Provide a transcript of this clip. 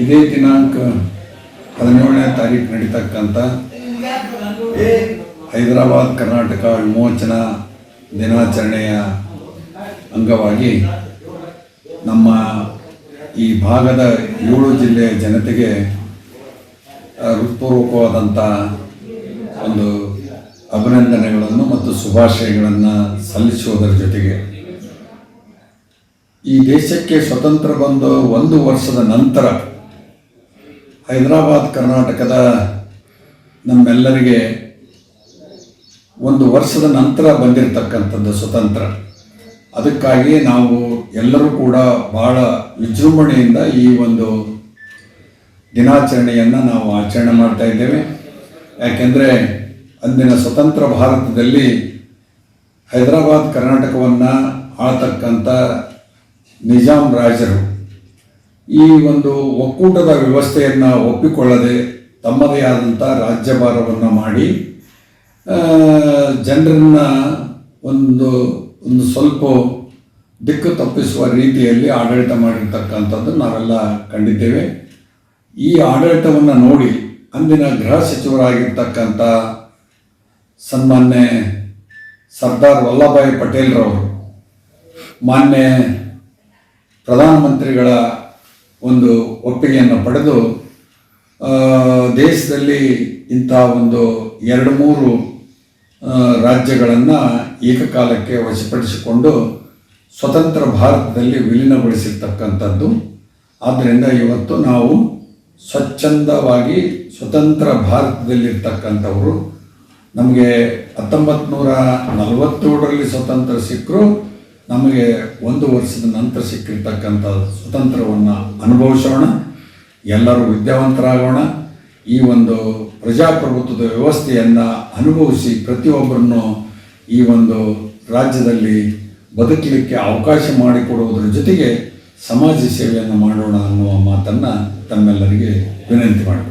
ಇದೇ ದಿನಾಂಕ ಹದಿನೇಳನೇ ತಾರೀಕು ನಡೀತಕ್ಕಂಥ ಹೈದರಾಬಾದ್ ಕರ್ನಾಟಕ ವಿಮೋಚನಾ ದಿನಾಚರಣೆಯ ಅಂಗವಾಗಿ ನಮ್ಮ ಈ ಭಾಗದ ಏಳು ಜಿಲ್ಲೆಯ ಜನತೆಗೆ ಹೃತ್ಪೂರ್ವಕವಾದಂಥ ಒಂದು ಅಭಿನಂದನೆಗಳನ್ನು ಮತ್ತು ಶುಭಾಶಯಗಳನ್ನು ಸಲ್ಲಿಸುವುದರ ಜೊತೆಗೆ. ಈ ದೇಶಕ್ಕೆ ಸ್ವತಂತ್ರ ಬಂದು ಒಂದು ವರ್ಷದ ನಂತರ ಹೈದರಾಬಾದ್, ಕರ್ನಾಟಕದ ನಮ್ಮೆಲ್ಲರಿಗೆ ಒಂದು ವರ್ಷದ ನಂತರ ಬಂದಿರತಕ್ಕಂಥದ್ದು ಸ್ವತಂತ್ರ. ಅದಕ್ಕಾಗಿ ನಾವು ಎಲ್ಲರೂ ಕೂಡ ಬಹಳ ವಿಜೃಂಭಣೆಯಿಂದ ಈ ಒಂದು ದಿನಾಚರಣೆಯನ್ನು ನಾವು ಆಚರಣೆ ಮಾಡ್ತಾ ಇದ್ದೇವೆ. ಯಾಕೆಂದರೆ ಅಂದಿನ ಸ್ವತಂತ್ರ ಭಾರತದಲ್ಲಿ ಹೈದರಾಬಾದ್, ಕರ್ನಾಟಕವನ್ನು ಆಳ್ತಕ್ಕಂಥ ನಿಜಾಂ ರಾಜರು ಈ ಒಂದು ಒಕ್ಕೂಟದ ವ್ಯವಸ್ಥೆಯನ್ನು ಒಪ್ಪಿಕೊಳ್ಳದೆ ತಮ್ಮದೇ ಆದಂಥ ರಾಜ್ಯಭಾರವನ್ನು ಮಾಡಿ ಜನರನ್ನ ಒಂದು ಒಂದು ಸ್ವಲ್ಪ ದಿಕ್ಕು ತಪ್ಪಿಸುವ ರೀತಿಯಲ್ಲಿ ಆಡಳಿತ ಮಾಡಿರ್ತಕ್ಕಂಥದ್ದು ನಾವೆಲ್ಲ ಕಂಡಿದ್ದೇವೆ. ಈ ಆಡಳಿತವನ್ನು ನೋಡಿ ಅಂದಿನ ಗೃಹ ಸಚಿವರಾಗಿರ್ತಕ್ಕಂಥ ಸನ್ಮಾನ್ಯ ಸರ್ದಾರ್ ವಲ್ಲಭಾಯಿ ಪಟೇಲ್ರವರು, ಮಾನ್ಯ ಪ್ರಧಾನಮಂತ್ರಿಗಳ ಒಂದು ಒಪ್ಪಿಗೆಯನ್ನು ಪಡೆದು ದೇಶದಲ್ಲಿ ಇಂಥ ಒಂದು ಎರಡು ಮೂರು ರಾಜ್ಯಗಳನ್ನು ಏಕಕಾಲಕ್ಕೆ ವಶಪಡಿಸಿಕೊಂಡು ಸ್ವತಂತ್ರ ಭಾರತದಲ್ಲಿ ವಿಲೀನಗೊಳಿಸಿರ್ತಕ್ಕಂಥದ್ದು. ಆದ್ದರಿಂದ ಇವತ್ತು ನಾವು ಸ್ವಚ್ಛಂದವಾಗಿ ಸ್ವತಂತ್ರ ಭಾರತದಲ್ಲಿರ್ತಕ್ಕಂಥವರು. ನಮಗೆ ಹತ್ತೊಂಬತ್ತು ನೂರ ನಲವತ್ತೇಳರಲ್ಲಿ ಸ್ವತಂತ್ರ ಸಿಕ್ಕರು ನಮಗೆ ಒಂದು ವರ್ಷದ ನಂತರ ಸಿಕ್ಕಿರ್ತಕ್ಕಂಥ ಸ್ವತಂತ್ರವನ್ನು ಅನುಭವಿಸೋಣ, ಎಲ್ಲರೂ ವಿದ್ಯಾವಂತರಾಗೋಣ. ಈ ಒಂದು ಪ್ರಜಾಪ್ರಭುತ್ವದ ವ್ಯವಸ್ಥೆಯನ್ನು ಅನುಭವಿಸಿ ಪ್ರತಿಯೊಬ್ಬರನ್ನು ಈ ಒಂದು ರಾಜ್ಯದಲ್ಲಿ ಬದುಕಲಿಕ್ಕೆ ಅವಕಾಶ ಮಾಡಿಕೊಡುವುದರ ಜೊತೆಗೆ ಸಮಾಜ ಸೇವೆಯನ್ನು ಮಾಡೋಣ ಅನ್ನುವ ಮಾತನ್ನು ತಮ್ಮೆಲ್ಲರಿಗೆ ವಿನಂತಿ ಮಾಡಿ